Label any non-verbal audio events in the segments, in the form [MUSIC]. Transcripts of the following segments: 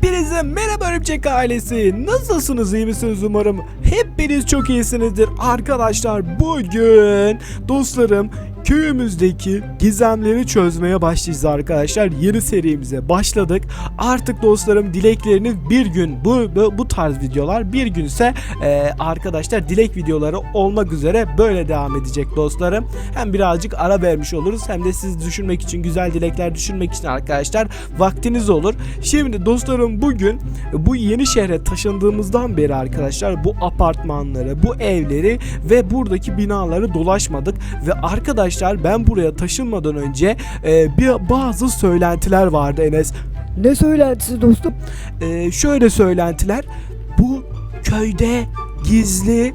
Hepinize merhaba örümcek ailesi. Nasılsınız iyi misiniz umarım? Hepiniz çok iyisinizdir. Arkadaşlar bugün dostlarım köyümüzdeki gizemleri çözmeye başlayacağız arkadaşlar. Yeni serimize başladık. Artık dostlarım dileklerini bir gün bu bu, bu tarz videolar bir günse e, arkadaşlar dilek videoları olmak üzere böyle devam edecek dostlarım. Hem birazcık ara vermiş oluruz hem de siz düşünmek için güzel dilekler düşünmek için arkadaşlar vaktiniz olur. Şimdi dostlarım bugün bu yeni şehre taşındığımızdan beri arkadaşlar bu apartmanları, bu evleri ve buradaki binaları dolaşmadık ve arkadaşlar ben buraya taşınmadan önce e, bir bazı söylentiler vardı Enes. Ne söylentisi dostum? E, şöyle söylentiler bu köyde gizli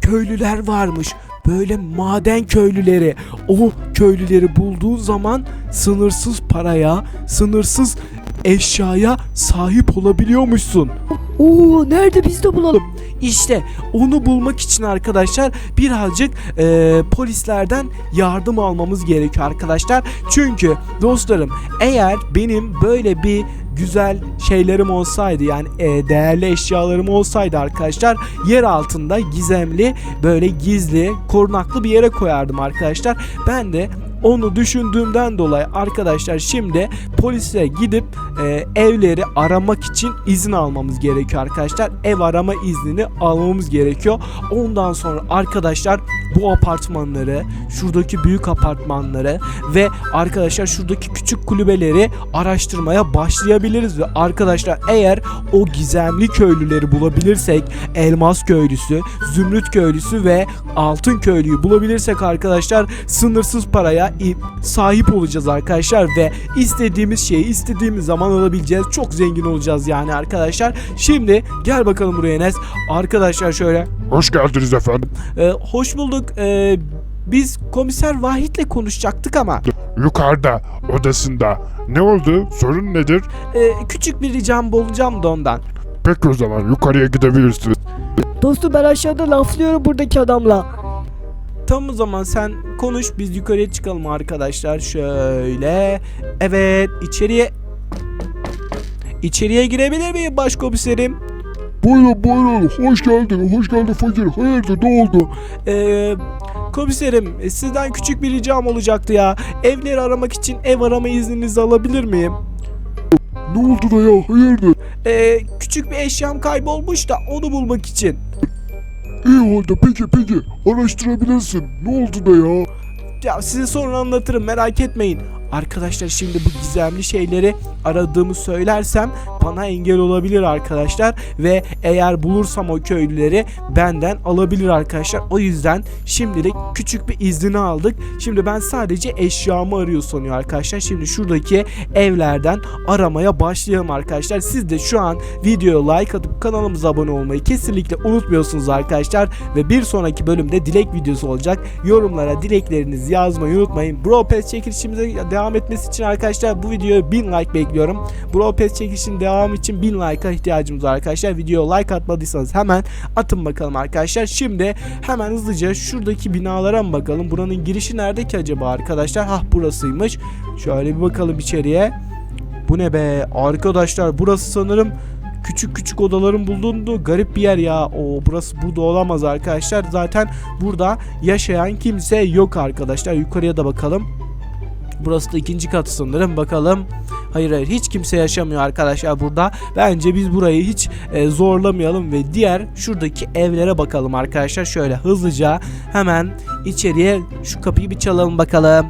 köylüler varmış. Böyle maden köylüleri. O köylüleri bulduğun zaman sınırsız paraya, sınırsız eşyaya sahip olabiliyormuşsun. Oo nerede biz de bulalım. İşte onu bulmak için arkadaşlar birazcık e, polislerden yardım almamız gerekiyor arkadaşlar. Çünkü dostlarım eğer benim böyle bir güzel şeylerim olsaydı yani e, değerli eşyalarım olsaydı arkadaşlar yer altında gizemli böyle gizli korunaklı bir yere koyardım arkadaşlar. Ben de onu düşündüğümden dolayı arkadaşlar şimdi polise gidip e, evleri aramak için izin almamız gerekiyor arkadaşlar. Ev arama iznini almamız gerekiyor. Ondan sonra arkadaşlar bu apartmanları, şuradaki büyük apartmanları ve arkadaşlar şuradaki küçük kulübeleri araştırmaya başlayabiliriz ve arkadaşlar eğer o gizemli köylüleri bulabilirsek elmas köylüsü, zümrüt köylüsü ve altın köylüyü bulabilirsek arkadaşlar sınırsız paraya sahip olacağız arkadaşlar ve istediğimiz şeyi istediğimiz zaman alabileceğiz. Çok zengin olacağız yani arkadaşlar. Şimdi gel bakalım buraya Enes. Arkadaşlar şöyle Hoş geldiniz efendim. e, hoş bulduk. E, biz komiser Vahit'le konuşacaktık ama Yukarıda, odasında. Ne oldu? Sorun nedir? e, küçük bir ricam bulunacağım da ondan. Peki o zaman yukarıya gidebilirsiniz. Dostum ben aşağıda laflıyorum buradaki adamla. Tamam o zaman sen konuş biz yukarıya çıkalım arkadaşlar. Şöyle. Evet içeriye İçeriye girebilir miyim başkomiserim? Buyurun buyurun. Hoş geldin. Hoş geldin fakir. Hayırdır ne oldu? Ee, komiserim sizden küçük bir ricam olacaktı ya. Evleri aramak için ev arama izninizi alabilir miyim? Ne oldu da ya? Hayırdır? Ee, küçük bir eşyam kaybolmuş da onu bulmak için. İyi oldu. Peki peki. Araştırabilirsin. Ne oldu da ya? Ya size sonra anlatırım merak etmeyin. Arkadaşlar şimdi bu gizemli şeyleri aradığımı söylersem bana engel olabilir arkadaşlar ve eğer bulursam o köylüleri benden alabilir arkadaşlar. O yüzden şimdilik küçük bir iznini aldık. Şimdi ben sadece eşyamı arıyor sanıyor arkadaşlar. Şimdi şuradaki evlerden aramaya başlayalım arkadaşlar. Siz de şu an videoya like atıp kanalımıza abone olmayı kesinlikle unutmuyorsunuz arkadaşlar ve bir sonraki bölümde dilek videosu olacak. Yorumlara dileklerinizi yazmayı unutmayın. Bro Pass çekilişimize devam etmesi için arkadaşlar bu videoya 1000 like bekliyorum. Bro Pass çekilişinin devamı için 1000 like'a ihtiyacımız var arkadaşlar. Videoya like atmadıysanız hemen atın bakalım arkadaşlar. Şimdi hemen hızlıca şuradaki binalara mı bakalım? Buranın girişi nerede ki acaba arkadaşlar? Hah burasıymış. Şöyle bir bakalım içeriye. Bu ne be arkadaşlar burası sanırım küçük küçük odaların bulunduğu garip bir yer ya. O burası burada olamaz arkadaşlar. Zaten burada yaşayan kimse yok arkadaşlar. Yukarıya da bakalım. Burası da ikinci katı sanırım. Bakalım. Hayır hayır hiç kimse yaşamıyor arkadaşlar burada. Bence biz burayı hiç e, zorlamayalım ve diğer şuradaki evlere bakalım arkadaşlar. Şöyle hızlıca hemen içeriye şu kapıyı bir çalalım bakalım.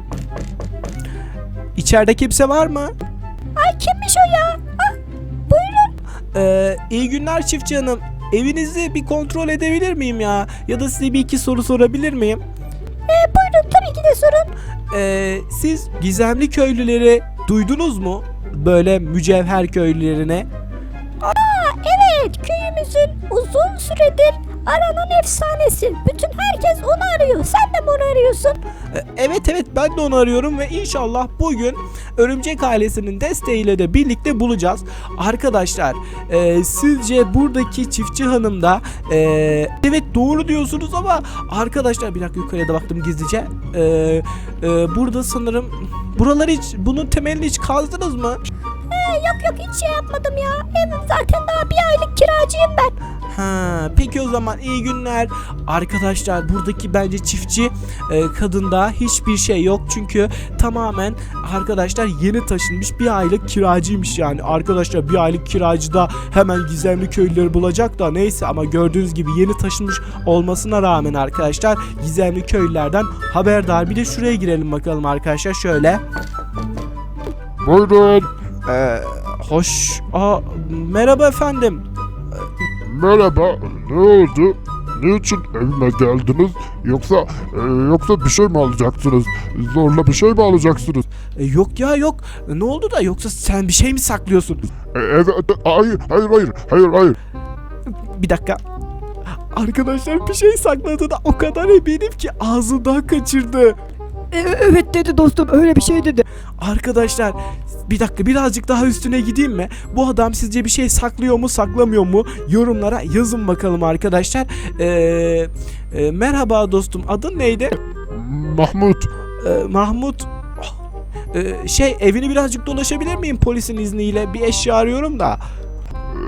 İçeride kimse var mı? Ay kimmiş o ya? Ee, iyi günler çiftçi hanım. Evinizi bir kontrol edebilir miyim ya? Ya da size bir iki soru sorabilir miyim? E, buyurun tabii ki de sorun. Ee, siz gizemli köylüleri duydunuz mu? Böyle mücevher köylülerine. Evet köyümüzün uzun süredir aranan efsanesi. Bütün herkes onu arıyor. Sen de mi onu arıyorsun? Ee, evet evet ben de onu arıyorum ve inşallah bugün Örümcek ailesinin desteğiyle de birlikte bulacağız. Arkadaşlar e, sizce buradaki çiftçi hanım da e, evet doğru diyorsunuz ama arkadaşlar bir dakika yukarıya da baktım gizlice. E, e, burada sanırım buraları hiç bunun temelini hiç kazdınız mı? Ee, yok yok hiç şey yapmadım ya. Evim zaten daha bir aylık kiracıyım ben. Ha, peki o zaman iyi günler. Arkadaşlar buradaki bence çiftçi e, kadında hiçbir şey yok. Çünkü tamamen arkadaşlar yeni taşınmış bir aylık kiracıymış yani. Arkadaşlar bir aylık kiracı da hemen gizemli köylüleri bulacak da neyse ama gördüğünüz gibi yeni taşınmış olmasına rağmen arkadaşlar gizemli köylülerden haberdar. Bir de şuraya girelim bakalım arkadaşlar şöyle. Buyurun. Ee, hoş. Aa, merhaba efendim. Merhaba. Ne oldu? Niçin evime geldiniz? Yoksa e, yoksa bir şey mi alacaksınız? Zorla bir şey mi alacaksınız? E, yok ya yok. E, ne oldu da yoksa sen bir şey mi saklıyorsun? E, evet, hayır, hayır, hayır, hayır, hayır. Bir dakika. Arkadaşlar bir şey sakladığına o kadar eminim ki ağzından kaçırdı. Evet dedi dostum öyle bir şey dedi. Arkadaşlar bir dakika birazcık daha üstüne gideyim mi? Bu adam sizce bir şey saklıyor mu saklamıyor mu? Yorumlara yazın bakalım arkadaşlar. Ee, e, merhaba dostum adın neydi? Mahmut. Ee, Mahmut. Ee, şey evini birazcık dolaşabilir miyim polisin izniyle? Bir eşya arıyorum da.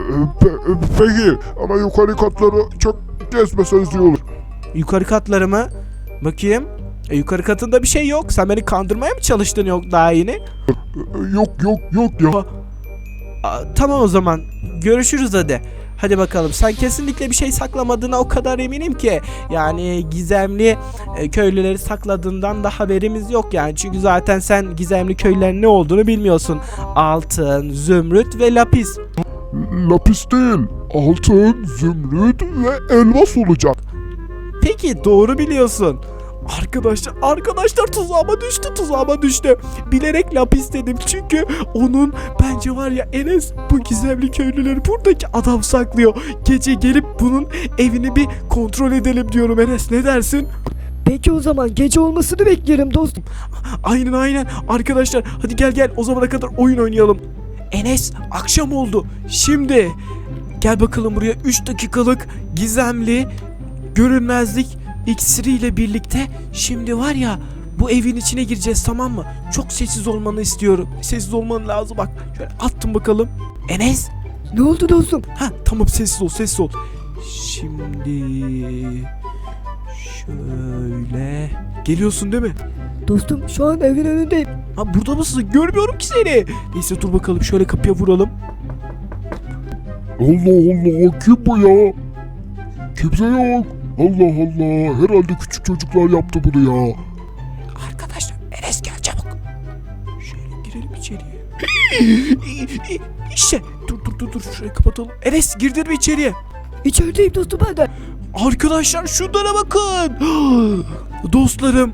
e, pe- e, peki ama yukarı katları çok gezmeseniz iyi olur. Yukarı katları mı? Bakayım. E, yukarı katında bir şey yok. Sen beni kandırmaya mı çalıştın yok daha yeni? Yok yok yok ya. Aa, tamam o zaman. Görüşürüz hadi. Hadi bakalım. Sen kesinlikle bir şey saklamadığına o kadar eminim ki. Yani gizemli e, köylüleri sakladığından da haberimiz yok yani. Çünkü zaten sen gizemli köylülerin ne olduğunu bilmiyorsun. Altın, zümrüt ve lapis. Lapis değil. Altın, zümrüt ve elmas olacak. Peki doğru biliyorsun. Arkadaşlar arkadaşlar tuzağıma düştü tuzağıma düştü. Bilerek lapis dedim çünkü onun bence var ya Enes bu gizemli köylüleri buradaki adam saklıyor. Gece gelip bunun evini bir kontrol edelim diyorum Enes ne dersin? Peki o zaman gece olmasını beklerim dostum. Aynen aynen arkadaşlar hadi gel gel o zamana kadar oyun oynayalım. Enes akşam oldu. Şimdi gel bakalım buraya 3 dakikalık gizemli görünmezlik iksiriyle birlikte şimdi var ya bu evin içine gireceğiz tamam mı? Çok sessiz olmanı istiyorum. Sessiz olman lazım bak. Şöyle attım bakalım. Enes Ne oldu dostum? Ha tamam sessiz ol sessiz ol. Şimdi şöyle geliyorsun değil mi? Dostum şu an evin önündeyim. Ha burada mısın? Görmüyorum ki seni. Neyse dur bakalım şöyle kapıya vuralım. Allah Allah kim bu ya? Kimse yok. Allah Allah herhalde küçük çocuklar yaptı bunu ya. Arkadaşlar Enes gel çabuk. Şöyle girelim içeriye. işte dur dur dur dur şurayı kapatalım. Enes girdin mi içeriye? İçerideyim dostum ben de. Arkadaşlar şunlara bakın. [GASPS] Dostlarım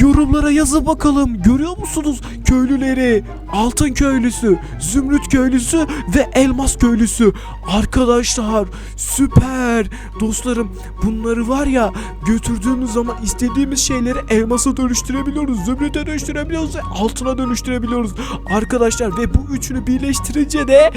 yorumlara yazın bakalım. Görüyor musunuz köylüleri? Altın köylüsü, zümrüt köylüsü ve elmas köylüsü. Arkadaşlar süper. Dostlarım bunları var ya götürdüğümüz zaman istediğimiz şeyleri elmasa dönüştürebiliyoruz. Zümrüte dönüştürebiliyoruz ve altına dönüştürebiliyoruz. Arkadaşlar ve bu üçünü birleştirince de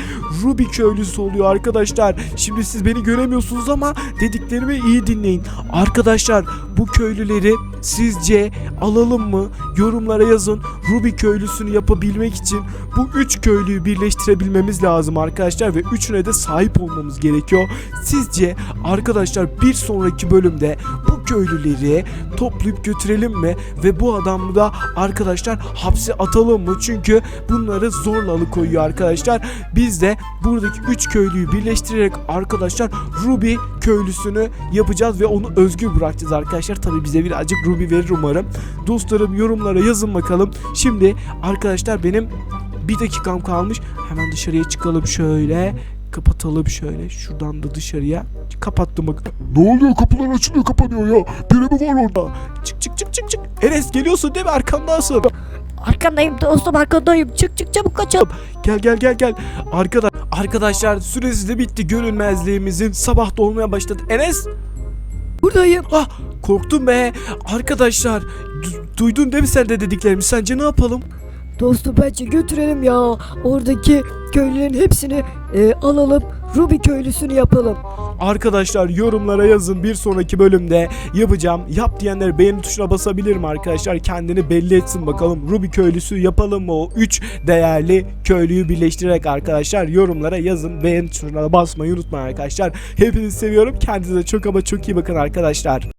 Ruby köylüsü oluyor arkadaşlar. Şimdi siz beni göremiyorsunuz ama dediklerimi iyi dinleyin. Arkadaşlar bu köylüleri sizce alalım mı? Yorumlara yazın. Ruby köylüsünü yapabilmek için bu üç köylüyü birleştirebilmemiz lazım arkadaşlar ve üçüne de sahip olmamız gerekiyor. Sizce arkadaşlar bir sonraki bölümde bu köylüleri toplayıp götürelim mi ve bu adamı da arkadaşlar hapse atalım mı? Çünkü bunları zorla alıkoyuyor arkadaşlar. Biz de buradaki üç köylüyü birleştirerek arkadaşlar Ruby köylüsünü yapacağız ve onu özgür bırakacağız arkadaşlar. Tabi bize birazcık Ruby verir umarım. Dostlarım yorumlara yazın bakalım. Şimdi arkadaşlar benim bir dakikam kalmış. Hemen dışarıya çıkalım şöyle. Kapatalım şöyle. Şuradan da dışarıya. Kapattım bak. Ne oluyor kapılar açılıyor kapanıyor ya. Biri mi var orada? Çık çık çık çık çık. Enes geliyorsun değil mi? Arkamdasın. Arkandayım dostum arkandayım. Çık çık çabuk kaçalım. Gel gel gel gel. Arkadaş arkadaşlar süresi de bitti. Görünmezliğimizin sabah da olmaya başladı. Enes Buradayım. ah korktum be. Arkadaşlar du- duydun değil mi sen de dediklerimi? Sence ne yapalım? Dostum bence götürelim ya. Oradaki köylülerin hepsini e, alalım. Ruby köylüsünü yapalım. Arkadaşlar yorumlara yazın bir sonraki bölümde yapacağım. Yap diyenler beğeni tuşuna basabilir mi arkadaşlar? Kendini belli etsin bakalım. Ruby köylüsü yapalım mı o 3 değerli köylüyü birleştirerek arkadaşlar yorumlara yazın. Beğeni tuşuna basmayı unutmayın arkadaşlar. Hepinizi seviyorum. Kendinize çok ama çok iyi bakın arkadaşlar.